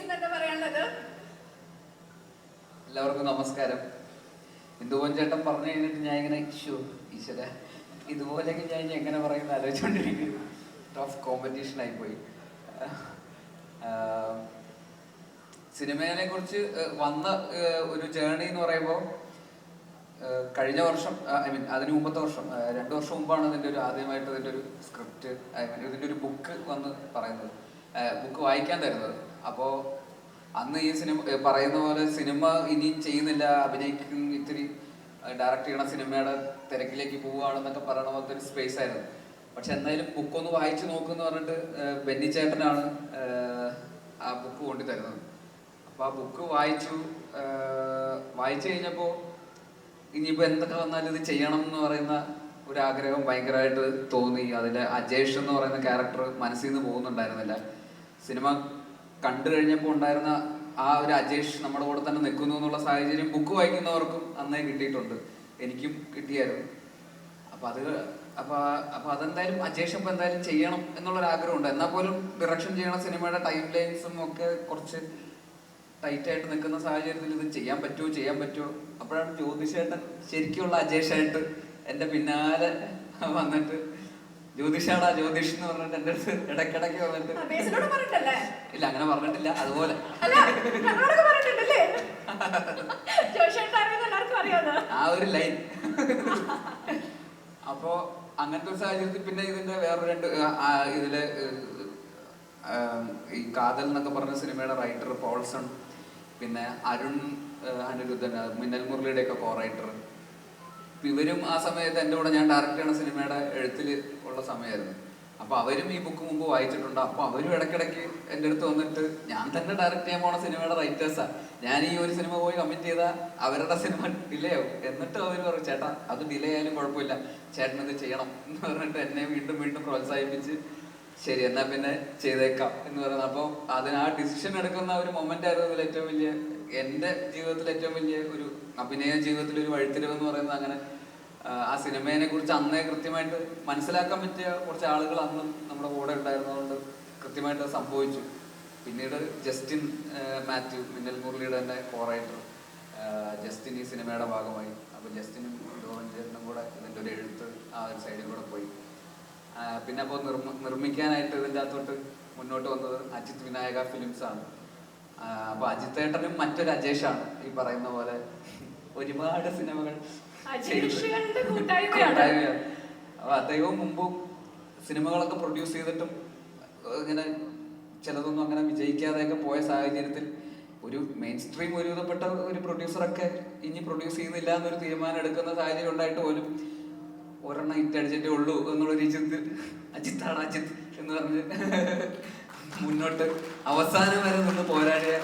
പറയാനുള്ളത്? എല്ലാവർക്കും നമസ്കാരം. ഇന്ദുവൻ ചേട്ടൻ പറഞ്ഞു കഴിഞ്ഞിട്ട് ഞാൻ ഇങ്ങനെ ഷോ ഈശ്വര. ഇതുപോലെയൊക്കെ ഞാൻ എങ്ങനെ പറയുന്ന ആലോചിച്ചുകൊണ്ടിരിക്കും ടഫ് കോമ്പറ്റീഷൻ ആയിപ്പോയി. സിനിമയെ കുറിച്ച് വന്ന ഒരു ജേണി എന്ന് പറയുമ്പോൾ കഴിഞ്ഞ വർഷം ഐ മീൻ അതിന് മുമ്പത്തെ വർഷം രണ്ട് വർഷം മുമ്പാണ് ഇതിന്റെ ഒരു ആദ്യമായിട്ട് ഇതിന്റെ ഒരു സ്ക്രിപ്റ്റ് ഐ മീൻ ഇതിന്റെ ഒരു ബുക്ക് വന്ന് പറയുന്നത്. ബുക്ക് വായിക്കാൻ തരുന്നത്. അപ്പോൾ അന്ന് ഈ സിനിമ പറയുന്ന പോലെ സിനിമ ഇനി ചെയ്യുന്നില്ല അഭിനയിക്കും ഇത്തിരി ഡയറക്റ്റ് ചെയ്യണ സിനിമയുടെ തിരക്കിലേക്ക് പോവുകയാണെന്നൊക്കെ പറയണ പോലത്തെ ഒരു സ്പേസ് ആയിരുന്നു. പക്ഷെ എന്തായാലും ബുക്ക് ഒന്ന് വായിച്ചു നോക്കുമെന്ന് പറഞ്ഞിട്ട് ബെന്നി ചേട്ടനാണ് ആ ബുക്ക് കൊണ്ടു തരുന്നത്. അപ്പോൾ ആ ബുക്ക് വായിച്ചു വായിച്ചു കഴിഞ്ഞപ്പോൾ ഇനിയിപ്പോൾ എന്തൊക്കെ വന്നാലും ഇത് ചെയ്യണം എന്ന് പറയുന്ന ഒരു ആഗ്രഹം ഭയങ്കരമായിട്ട് തോന്നി. അതിലെ അജേഷ് എന്ന് പറയുന്ന ക്യാരക്ടർ മനസ്സിൽ നിന്ന് പോകുന്നുണ്ടായിരുന്നില്ല. സിനിമ കണ്ടു കഴിഞ്ഞപ്പോൾ ഉണ്ടായിരുന്ന ആ ഒരു അജേഷ് നമ്മുടെ കൂടെ തന്നെ നിൽക്കുന്നു എന്നുള്ള സാഹചര്യം ബുക്ക് വായിക്കുന്നവർക്കും അന്നേ കിട്ടിയിട്ടുണ്ട്. എനിക്കും കിട്ടിയായിരുന്നു. അപ്പൊ അത് അപ്പൊ അപ്പൊ അതെന്തായാലും അജേഷ് അപ്പൊ എന്തായാലും ചെയ്യണം എന്നുള്ളൊരു ആഗ്രഹമുണ്ട്. എന്നാൽ പോലും ഡിറക്ഷൻ ചെയ്യണ സിനിമയുടെ ടൈം ലൈൻസും ഒക്കെ കുറച്ച് ടൈറ്റ് ആയിട്ട് നിൽക്കുന്ന സാഹചര്യത്തിൽ ഇത് ചെയ്യാൻ പറ്റുമോ ചെയ്യാൻ പറ്റുമോ അപ്പോഴാണ് ജ്യോതിഷേട്ടൻ ശരിക്കുള്ള അജേഷായിട്ട് എന്റെ പിന്നാലെ വന്നിട്ട് ജ്യോതിഷാടാ ജ്യോതിഷ് എന്ന് പറഞ്ഞിട്ട് എന്റെ അടുത്ത് ഇടയ്ക്കിടയ്ക്ക് വന്നിട്ട് ഇല്ല അങ്ങനെ പറഞ്ഞിട്ടില്ല അതുപോലെ. ആ ഒരു ലൈൻ. അപ്പോ അങ്ങനത്തെ ഒരു സാഹചര്യത്തിൽ പിന്നെ ഇതിന്റെ വേറെ രണ്ട് ഇതിൽ ഈ കാതൽ എന്നൊക്കെ പറഞ്ഞ സിനിമയുടെ റൈറ്റർ പോൾസൺ പിന്നെ അരുൺ അനിരുദ്ധൻ മിന്നൽ മുരളിയുടെ ഒക്കെ കോ റൈറ്റർ ഇവരും ആ സമയത്ത് എന്റെ കൂടെ ഞാൻ ഡയറക്റ്റ് ചെയ്യണ സിനിമയുടെ എഴുത്തിൽ ഉള്ള സമയമായിരുന്നു. അപ്പൊ അവരും ഈ ബുക്ക് മുമ്പ് വായിച്ചിട്ടുണ്ട്. അപ്പൊ അവരും ഇടയ്ക്കിടയ്ക്ക് എന്റെ അടുത്ത് വന്നിട്ട് ഞാൻ തന്നെ ഡയറക്റ്റ് ചെയ്യാൻ പോണ സിനിമയുടെ റൈറ്റേഴ്സാ ഞാൻ ഈ ഒരു സിനിമ പോയി കമ്മിറ്റ് ചെയ്താൽ അവരുടെ സിനിമ ഡിലേ ആവും. എന്നിട്ട് അവർ പറയും ചേട്ടാ അത് ഡിലേ ആയാലും കുഴപ്പമില്ല. ചേട്ടൻ ഇത് ചെയ്യണം. എന്ന് പറഞ്ഞിട്ട് എന്നെ വീണ്ടും വീണ്ടും പ്രോത്സാഹിപ്പിച്ച് ശരി എന്നാ പിന്നെ ചെയ്തേക്കാം എന്ന് പറയുന്നത്. അപ്പോൾ അതിന് ആ ഡിസിഷൻ എടുക്കുന്ന ഒരു മൊമെന്റ് ആയിരുന്നു ഏറ്റവും വലിയ എന്റെ ജീവിതത്തിൽ ഏറ്റവും വലിയ ഒരു അഭിനയ ജീവിതത്തിൽ ഒരു വഴിത്തിരിവ് എന്ന് പറയുന്നത് അങ്ങനെ ആ, സിനിമയെ കുറിച്ച് അന്നേ കൃത്യമായിട്ട് മനസ്സിലാക്കാൻ പറ്റിയ കുറച്ച് ആളുകൾ അന്നും നമ്മുടെ കൂടെ ഉണ്ടായിരുന്നതുകൊണ്ട് കൃത്യമായിട്ട് സംഭവിച്ചു. പിന്നീട് ജസ്റ്റിൻ മാത്യു മിന്നൽ മുരളിയുടെ തന്നെ കോറൈറ്റർ ജസ്റ്റിൻ ഈ സിനിമയുടെ ഭാഗമായി. അപ്പോൾ ജസ്റ്റിനും ജോവൻ ചേട്ടനും കൂടെ ഇതിന്റെ ഒരു എഴുത്ത് ആ ഒരു സൈഡിൽ കൂടെ പോയി. പിന്നെ അപ്പോൾ നിർമ്മ നിർമ്മിക്കാനായിട്ട് ഇതിന്റെ അകത്തോട്ട് മുന്നോട്ട് വന്നത് അജിത് വിനായക ഫിലിംസ് ആണ് അജിത്തേട്ടനും മറ്റൊരു അജേഷാണ് ഈ പറയുന്ന പോലെ ഒരുപാട് സിനിമകൾ കൂട്ടായ്മയാണ്. അപ്പൊ അദ്ദേഹവും മുമ്പും സിനിമകളൊക്കെ പ്രൊഡ്യൂസ് ചെയ്തിട്ടും ഇങ്ങനെ ചിലതൊന്നും അങ്ങനെ വിജയിക്കാതെയൊക്കെ പോയ സാഹചര്യത്തിൽ ഒരു മെയിൻ സ്ട്രീം ഒരുവിധപ്പെട്ട ഒരു പ്രൊഡ്യൂസറൊക്കെ ഇനി പ്രൊഡ്യൂസ് ചെയ്യുന്നില്ല എന്നൊരു തീരുമാനം എടുക്കുന്ന സാഹചര്യം ഉണ്ടായിട്ട് പോലും ഒരെണ്ണം ഹിറ്റ് അടിച്ചിട്ടേ ഉള്ളൂ എന്നുള്ള രീതിയിൽ അജിത്താണ് അജിത്ത് എന്ന് പറഞ്ഞ് മുന്നോട്ട്. അവസാനം വരെ നിന്ന് പോരാടിയ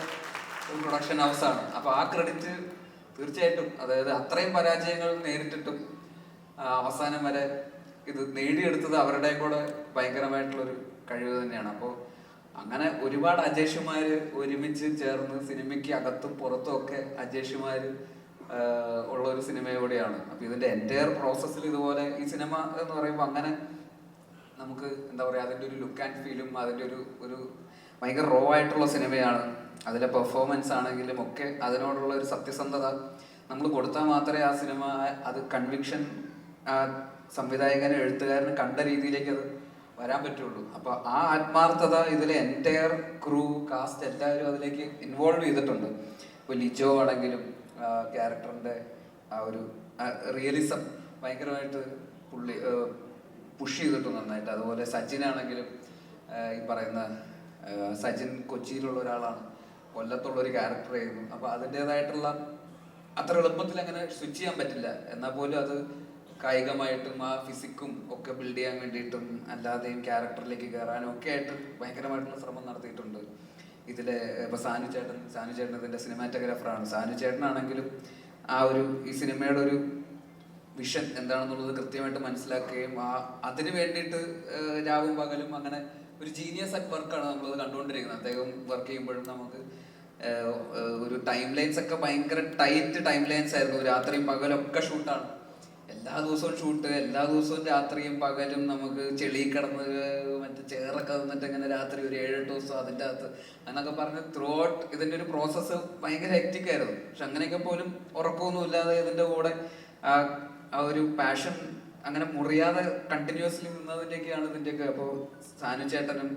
ഒരു പ്രൊഡക്ഷൻ ഹൗസാണ് അപ്പൊ ആ ക്രെഡിറ്റ് തീർച്ചയായിട്ടും അതായത് അത്രയും പരാജയങ്ങൾ നേരിട്ടിട്ടും അവസാനം വരെ ഇത് നേടിയെടുത്തത് അവരുടെ കൂടെ ഭയങ്കരമായിട്ടുള്ളൊരു കഴിവ് തന്നെയാണ്. അപ്പോൾ അങ്ങനെ ഒരുപാട് അജേഷുമാര് ഒരുമിച്ച് ചേർന്ന് സിനിമയ്ക്ക് അകത്തും പുറത്തും ഒക്കെ അജേഷുമാര് ആ, ഉള്ള ഒരു സിനിമയോടെയാണ്. അപ്പൊ ഇതിന്റെ എന്റയർ പ്രോസസ്സിൽ ഇതുപോലെ ഈ സിനിമ എന്ന് പറയുമ്പോൾ അങ്ങനെ നമുക്ക് എന്താ പറയുക അതിന്റെ ഒരു ലുക്ക് ആൻഡ് ഫീലും അതിന്റെ ഒരു ഒരു ഭയങ്കര റോ ആയിട്ടുള്ള സിനിമയാണ്. അതിലെ പെർഫോമൻസ് ആണെങ്കിലും ഒക്കെ അതിനോടുള്ള ഒരു സത്യസന്ധത നമ്മൾ കൊടുത്താൽ മാത്രമേ ആ സിനിമ അത് കൺവിക്ഷൻ സംവിധായകന് എഴുത്തുകാരന് കണ്ട രീതിയിലേക്ക് അത് വരാൻ പറ്റുള്ളൂ. അപ്പോൾ ആ ആത്മാർത്ഥത ഇതിലെ എന്റയർ ക്രൂ കാസ്റ്റ് എല്ലാവരും അതിലേക്ക് ഇൻവോൾവ് ചെയ്തിട്ടുണ്ട്. ഇപ്പൊ ലിജോ ആണെങ്കിലും ക്യാരക്ടറിന്റെ ആ ഒരു റിയലിസം ഭയങ്കരമായിട്ട് പുള്ളി പുഷ് ചെയ്തിട്ടുണ്ട് നന്നായിട്ട്. അതുപോലെ സച്ചിൻ ആണെങ്കിലും ഈ പറയുന്ന സച്ചിൻ കൊച്ചിയിലുള്ള ഒരാളാണ്. കൊല്ലത്തുള്ള ഒരു ക്യാരക്ടർ ആയിരുന്നു. അപ്പൊ അതിന്റെതായിട്ടുള്ള അത്ര എളുപ്പത്തിൽ അങ്ങനെ സ്വിച്ച് ചെയ്യാൻ പറ്റില്ല. എന്നാൽ പോലും അത് കായികമായിട്ടും ആ ഫിസിക്കും ഒക്കെ ബിൽഡ് ചെയ്യാൻ വേണ്ടിയിട്ടും അല്ലാതെയും ക്യാരക്ടറിലേക്ക് കയറാനും ഒക്കെ ആയിട്ട് ഭയങ്കരമായിട്ടുള്ള ശ്രമം നടത്തിയിട്ടുണ്ട്. ഇതിലെ ഇപ്പൊ സാനു ചേട്ടൻ സാനു ചേട്ടൻ ഇതിന്റെ സിനിമാറ്റോഗ്രാഫറാണ് സാനു ചേട്ടനാണെങ്കിലും ആ ഒരു ഈ സിനിമയുടെ ഒരു വിഷൻ എന്താണെന്നുള്ളത് കൃത്യമായിട്ട് മനസ്സിലാക്കുകയും ആ അതിന് വേണ്ടിയിട്ട് രാവും പകലും അങ്ങനെ ഒരു ജീനിയസ് ആയിട്ട് വർക്കാണ് നമ്മളത് കണ്ടുകൊണ്ടിരിക്കുന്നത്. അദ്ദേഹം വർക്ക് ചെയ്യുമ്പോഴും നമുക്ക് ഒരു ടൈം ലൈൻസ് ഒക്കെ ഭയങ്കര ടൈറ്റ് ടൈം ലൈൻസ് ആയിരുന്നു. രാത്രിയും പകലും ഒക്കെ ഷൂട്ടാണ് എല്ലാ ദിവസവും ഷൂട്ട് എല്ലാ ദിവസവും രാത്രിയും പകലും നമുക്ക് ചെളി കിടന്ന് മറ്റേ ചേറൊക്കെ നിന്നിട്ട് ഇങ്ങനെ രാത്രി ഒരു ഏഴെട്ട് ദിവസം അതിന്റെ അകത്ത് അങ്ങനൊക്കെ പറഞ്ഞ് ത്രൂ ഔട്ട് ഇതിന്റെ ഒരു പ്രോസസ്സ് ഭയങ്കര ഹെക്റ്റിക് ആയിരുന്നു. പക്ഷെ അങ്ങനെയൊക്കെ പോലും ഉറക്കമൊന്നും ഇല്ലാതെ ഇതിന്റെ കൂടെ ആ ഒരു പാഷൻ അങ്ങനെ മുറിയാതെ കണ്ടിന്യൂസ്ലി നിന്നതിന്റെയൊക്കെയാണ് ഇതിന്റെയൊക്കെ അപ്പോൾ സാനു ചേട്ടനും